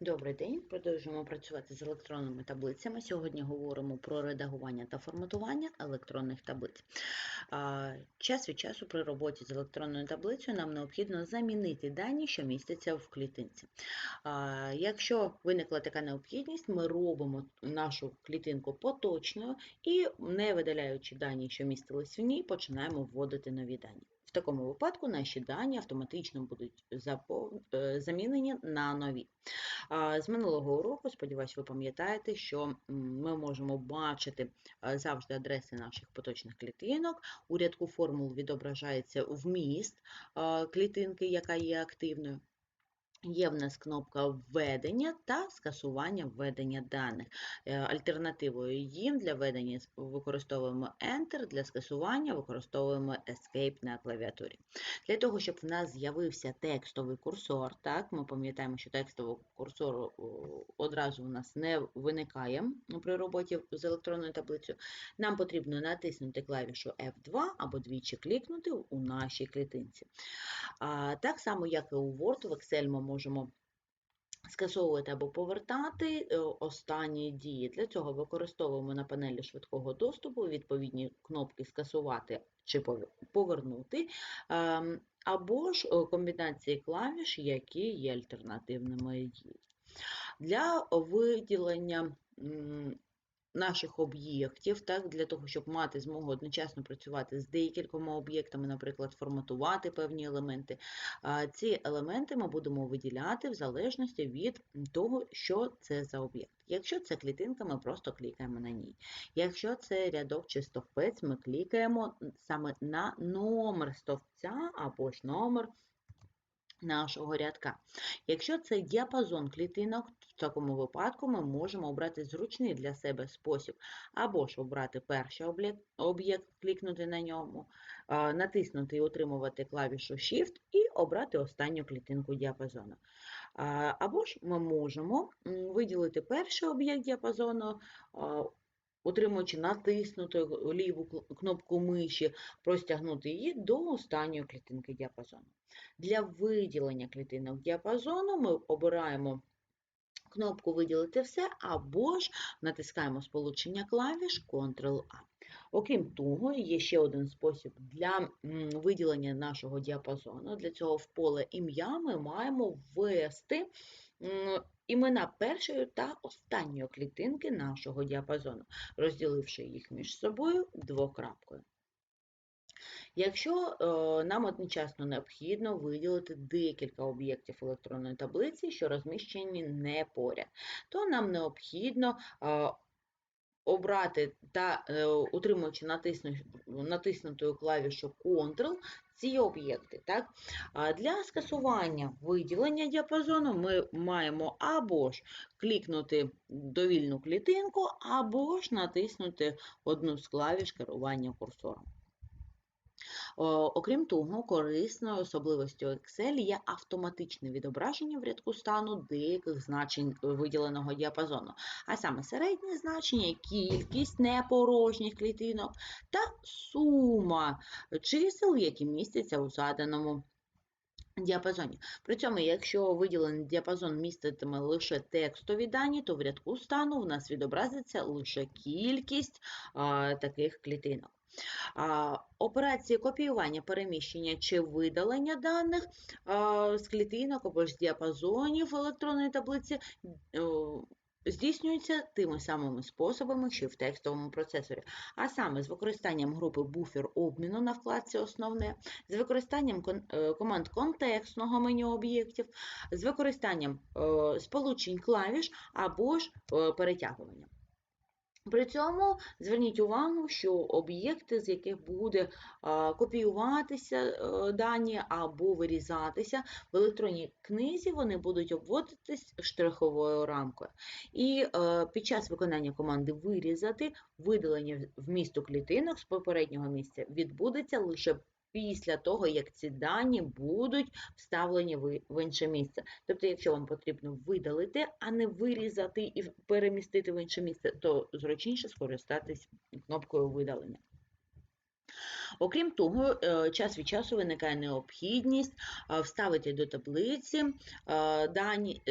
Добрий день, продовжуємо працювати з електронними таблицями. Сьогодні говоримо про редагування та форматування електронних таблиць. Час від часу при роботі з електронною таблицею нам необхідно замінити дані, що містяться в клітинці. Якщо виникла така необхідність, ми робимо нашу клітинку поточною і, не видаляючи дані, що містились в ній, починаємо вводити нові дані. Такому випадку наші дані автоматично будуть е, замінені на нові. З минулого уроку, сподіваюсь, ви пам'ятаєте, що ми можемо бачити е, завжди адреси наших поточних клітинок. У рядку формул відображається вміст е, клітинки, яка є активною. Є в нас кнопка введення та скасування введення даних. Е, Альтернативою їм для введення використовуємо Enter, для скасування використовуємо Escape на клавіатурі. Для того, щоб в нас з'явився текстовий курсор, так, ми пам'ятаємо, що текстового курсору одразу у нас не виникає при роботі з електронною таблицею, нам потрібно натиснути клавішу F2 або двічі клікнути у нашій клітинці. Так само, як і у Word, в Excel ми можемо скасовувати або повертати е, останні дії. Для цього використовуємо на панелі швидкого доступу відповідні кнопки скасувати чи повернути, ем, або ж е, комбінації клавіш, які є альтернативними дії. Для виділення наших об'єктів, так, для того, щоб мати змогу одночасно працювати з декількома об'єктами, наприклад, форматувати певні елементи. Ці елементи ми будемо виділяти в залежності від того, що це за об'єкт. Якщо це клітинка, ми просто клікаємо на ній. Якщо це рядок чи стовпець, ми клікаємо саме на номер стовпця або ж номер нашого рядка. Якщо це діапазон клітинок, в такому випадку ми можемо обрати зручний для себе спосіб, або ж обрати перший об'єкт, клікнути на ньому, натиснути і утримувати клавішу Shift і обрати останню клітинку діапазону. Або ж ми можемо виділити перший об'єкт діапазону, утримуючи натиснуту ліву кнопку миші, простягнути її до останньої клітинки діапазону. Для виділення клітинок діапазону ми обираємо кнопку Виділити все або ж натискаємо сполучення клавіш Ctrl-A. Окрім того, є ще один спосіб для виділення нашого діапазону. Для цього в поле ім'я ми маємо ввести імена першої та останньої клітинки нашого діапазону, розділивши їх між собою двокрапкою. Якщо е, нам одночасно необхідно виділити декілька об'єктів електронної таблиці, що розміщені не поряд, то нам необхідно е, обрати та е, утримуючи натиснутою клавішу Ctrl ці об'єкти. Так? Для скасування виділення діапазону ми маємо або ж клікнути довільну клітинку, або ж натиснути одну з клавіш керування курсором. Окрім того, корисною особливостю Excel є автоматичне відображення в рядку стану деяких значень виділеного діапазону, а саме середнє значення, кількість непорожніх клітинок та сума чисел, які містяться у заданому діапазоні. При цьому, якщо виділений діапазон міститиме лише текстові дані, то в рядку стану в нас відобразиться лише кількість а, таких клітинок. Операції копіювання, переміщення чи видалення даних з клітинок або ж з діапазонів електронної таблиці е, здійснюються тими самими способами, що в текстовому процесорі, а саме з використанням групи буфер обміну на вкладці Основне, з використанням е, команд контекстного меню об'єктів, з використанням е, сполучень клавіш або ж перетягування. При цьому зверніть увагу, що об'єкти, з яких буде копіюватися е, дані або вирізатися в електронній книзі, вони будуть обводитись штриховою рамкою. І е, під час виконання команди вирізати видалення вмісту клітинок з попереднього місця відбудеться лише після того, як ці дані будуть вставлені в інше місце. Тобто, якщо вам потрібно видалити, а не вирізати і перемістити в інше місце, то зручніше скористатись кнопкою видалення. Окрім того, е, час від часу виникає необхідність е, вставити до таблиці е, дані,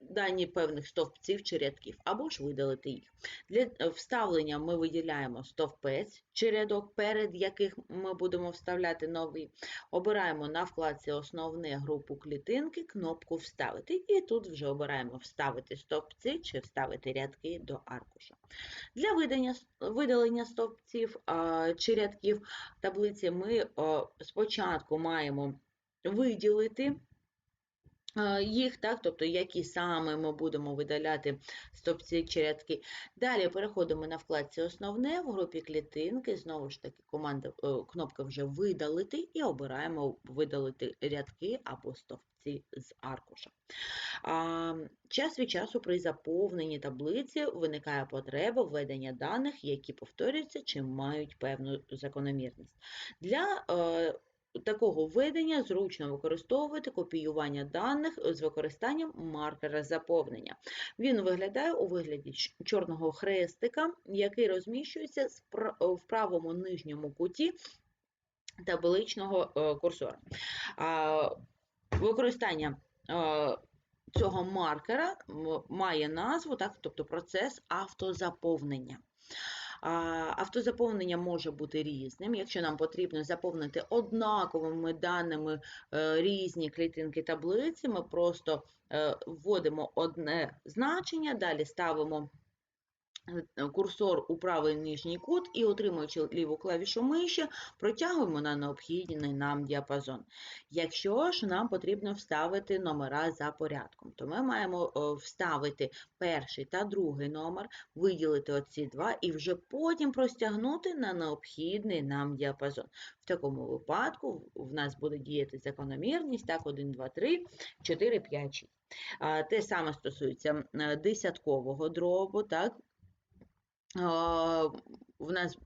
дані певних стовпців чи рядків, або ж видалити їх. Для вставлення ми виділяємо стовпець чи рядок, перед яких ми будемо вставляти новий. Обираємо на вкладці Основне групу клітинки кнопку Вставити. І тут вже обираємо Вставити стовпці чи вставити рядки до аркуша. Для видалення стовпців чи рядків таблиці ми спочатку маємо виділити їх, так, тобто які саме ми будемо видаляти стовпці чи рядки. Далі переходимо на вкладці Основне в групі клітинки. Знову ж таки, команда е, кнопка вже видалити і обираємо видалити рядки або стовпці з аркуша. А, Час від часу при заповненні таблиці виникає потреба введення даних, які повторюються чи мають певну закономірність. Для е, такого введення зручно використовувати копіювання даних з використанням маркера заповнення. Він виглядає у вигляді чорного хрестика, який розміщується в правому нижньому куті табличного е, курсора. Використання е, цього маркера має назву, так, тобто процес автозаповнення. Автозаповнення може бути різним. Якщо нам потрібно заповнити однаковими даними е, різні клітинки таблиці, ми просто е, вводимо одне значення, далі ставимо курсор у правий нижній кут і, отримуючи ліву клавішу миші, протягуємо на необхідний нам діапазон. Якщо ж нам потрібно вставити номера за порядком, то ми маємо е, вставити перший та другий номер, виділити оці два і вже потім простягнути на необхідний нам діапазон. В такому випадку в- нас буде діяти закономірність, так, 1, 2, 3, 4, 5, 6. Те саме стосується десяткового дробу, так, в нас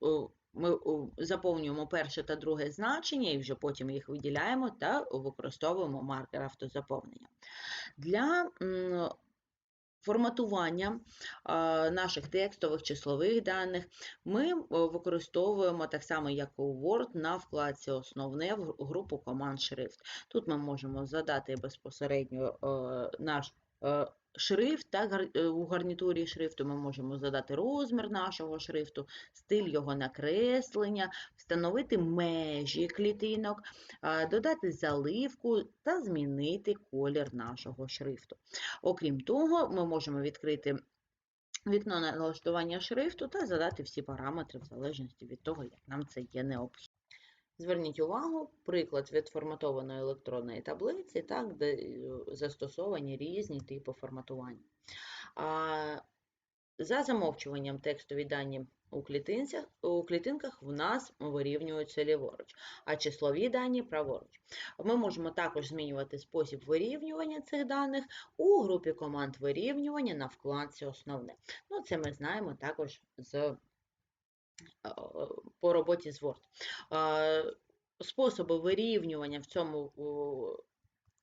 ми заповнюємо перше та друге значення і вже потім їх виділяємо та використовуємо маркер автозаповнення. Для форматування наших текстових числових даних ми використовуємо так само, як і у Word, на вкладці Основне в групу команд шрифт. Тут ми можемо задати безпосередньо е, наш е, шрифт, так, е, у гарнітурі шрифту ми можемо задати розмір нашого шрифту, стиль його накреслення, встановити межі клітинок, додати заливку та змінити колір нашого шрифту. Окрім того, ми можемо відкрити вікно налаштування шрифту та задати всі параметри в залежності від того, як нам це є необхідно. Зверніть увагу, приклад відформатованої електронної таблиці, так, де е, застосовані різні типи форматування. А, За замовчуванням текстові дані у, у клітинках в нас вирівнюються ліворуч, а числові дані праворуч. Ми можемо також змінювати спосіб вирівнювання цих даних у групі команд вирівнювання на вкладці Основне. Ну, це ми знаємо також з, по роботі з Word. Способи вирівнювання в цьому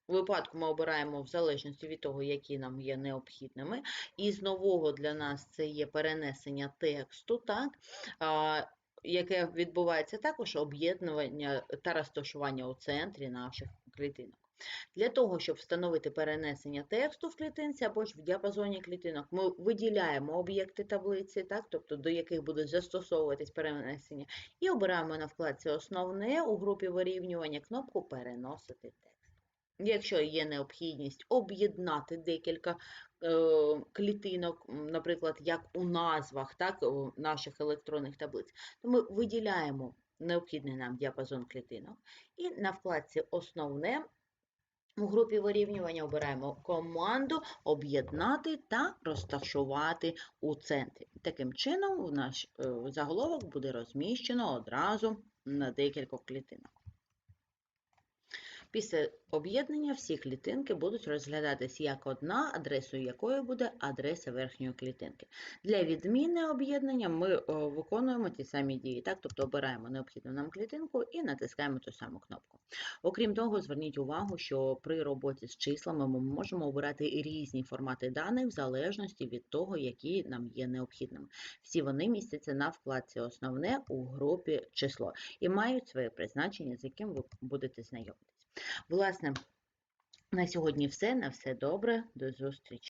випадку ми обираємо в залежності від того, які нам є необхідними. І з нового для нас це є перенесення тексту, так, яке відбувається також об'єднування та розташування у центрі наших клітинок. Для того, щоб встановити перенесення тексту в клітинці або ж в діапазоні клітинок, ми виділяємо об'єкти таблиці, так, тобто до яких буде застосовуватись перенесення, і обираємо на вкладці Основне у групі вирівнювання кнопку Переносити текст. Якщо є необхідність об'єднати декілька е, клітинок, наприклад, як у назвах так, у наших електронних таблиць, то ми виділяємо необхідний нам діапазон клітинок і на вкладці Основне у групі вирівнювання обираємо команду Об'єднати та розташувати у центрі. Таким чином, наш е, заголовок буде розміщено одразу на декілька клітинок. Після об'єднання всі клітинки будуть розглядатись як одна, адресою якої буде адреса верхньої клітинки. Для відміни об'єднання ми виконуємо ті самі дії, так? тобто обираємо необхідну нам клітинку і натискаємо ту саму кнопку. Окрім того, зверніть увагу, що при роботі з числами ми можемо обирати різні формати даних в залежності від того, які нам є необхідними. Всі вони містяться на вкладці Основне у групі число і мають своє призначення, з яким ви будете знайомитись. Власне, на сьогодні все. На все добре. До зустрічі.